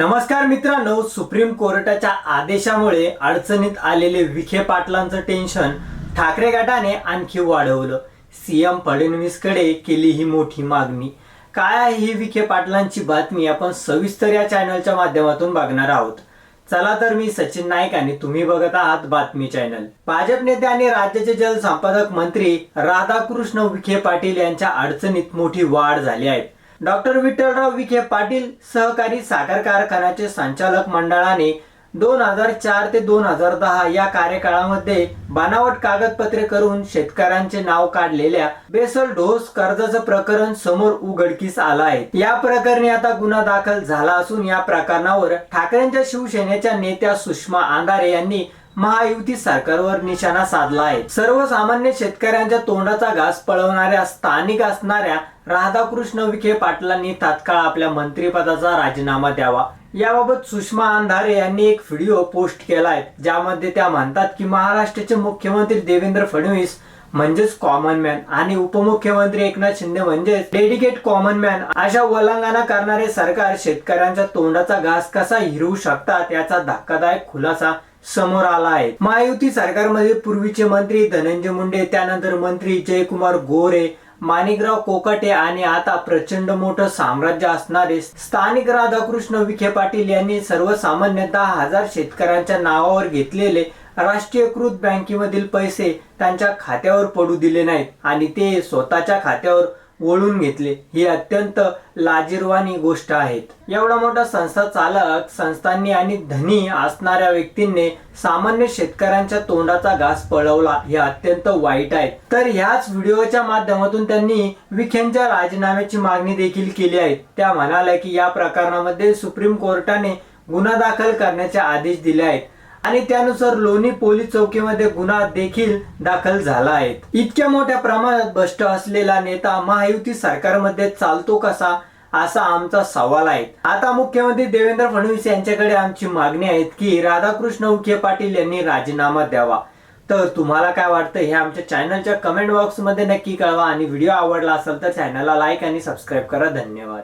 नमस्कार मित्रांनो सुप्रीम कोर्टाच्या आदेशामुळे अडचणीत आलेले विखे पाटलांचं टेन्शन ठाकरे गटाने आणखी वाढवलं. सीएम फडणवीसकडे केली ही मोठी मागणी. काय आहे ही विखे पाटलांची बातमी आपण सविस्तर या चॅनलच्या माध्यमातून बघणार आहोत. चला तर मी सचिन नाईक आणि तुम्ही बघत आहात बातमी चॅनल. भाजप नेते आणि राज्याचे जलसंपादक मंत्री राधाकृष्ण विखे पाटील यांच्या अडचणीत मोठी वाढ झाली आहे. डॉक्टर विठ्ठलराव विखे पाटील सहकारी साखर कारखान्याचे संचालक मंडळाने दोन हजार चार ते दोन हजार दहा या कार्यकाळामध्ये बनावट कागदपत्रे करून शेतकऱ्यांचे नाव काढलेल्या बेसल ढोस कर्जाचं प्रकरण समोर उघडकीस आलं आहे. या प्रकरणी आता गुन्हा दाखल झाला असून या प्रकरणावर ठाकरेंच्या शिवसेनेच्या नेत्या सुषमा आंधारे यांनी महायुती सरकारवर निशाणा साधला आहे. सर्वसामान्य शेतकऱ्यांच्या तोंडाचा घास पळवणाऱ्या स्थानिक असणाऱ्या राधाकृष्ण विखे पाटलांनी तात्काळ आपल्या मंत्रिपदाचा राजीनामा द्यावा. याबाबत सुषमा अंधारे यांनी एक व्हिडिओ पोस्ट केला आहे ज्यामध्ये त्या म्हणतात की महाराष्ट्राचे मुख्यमंत्री देवेंद्र फडणवीस म्हणजेच कॉमन मॅन आणि उपमुख्यमंत्री एकनाथ शिंदे म्हणजेच डेडिकेट कॉमन मॅन अशा वलंगाना करणारे सरकार शेतकऱ्यांच्या तोंडाचा घास कसा हिरवू शकतात याचा धक्कादायक खुलासा समोर आला आहे महायुती सरकारमध्ये पूर्वीचे मंत्री धनंजय मुंडे त्यानंतर मंत्री जयकुमार गोरे माणिकराव कोकाटे आणि आता प्रचंड मोठं साम्राज्य असणारे स्थानिक राधाकृष्ण विखे पाटील यांनी सर्वसामान्य दहा हजार शेतकऱ्यांच्या नावावर घेतलेले राष्ट्रीयकृत बँकेमधील पैसे त्यांच्या खात्यावर पडू दिले नाहीत आणि ते स्वतःच्या खात्यावर वळून घेतले. ही अत्यंत लाजीरवाणी गोष्ट आहेत एवढा मोठा संस्था चालक संस्थांनी आणि धनी असणाऱ्या व्यक्तींनी सामान्य शेतकऱ्यांच्या तोंडाचा घास पळवला. हे अत्यंत वाईट आहे. तर ह्याच व्हिडिओच्या माध्यमातून त्यांनी विखेंच्या राजीनाम्याची मागणी देखील केली आहे. त्या म्हणाल्या की या प्रकरणामध्ये सुप्रीम कोर्टाने गुन्हा दाखल करण्याचे आदेश दिले आहेत. आणि त्यानुसार लोणी पोलीस चौकीमध्ये गुन्हा देखील दाखल झाला आहे. इतक्या मोठ्या प्रमाणात भ्रष्ट असलेला नेता महायुती सरकारमध्ये चालतो कसा असा आमचा सवाल आहे. आता मुख्यमंत्री देवेंद्र फडणवीस यांच्याकडे आमची मागणी आहे की राधाकृष्ण उखे पाटील यांनी राजीनामा द्यावा. तर तुम्हाला काय वाटतं हे आमच्या चॅनलच्या कमेंट बॉक्समध्ये नक्की कळवा आणि व्हिडिओ आवडला असेल तर चॅनलला लाईक आणि सबस्क्राईब करा. धन्यवाद.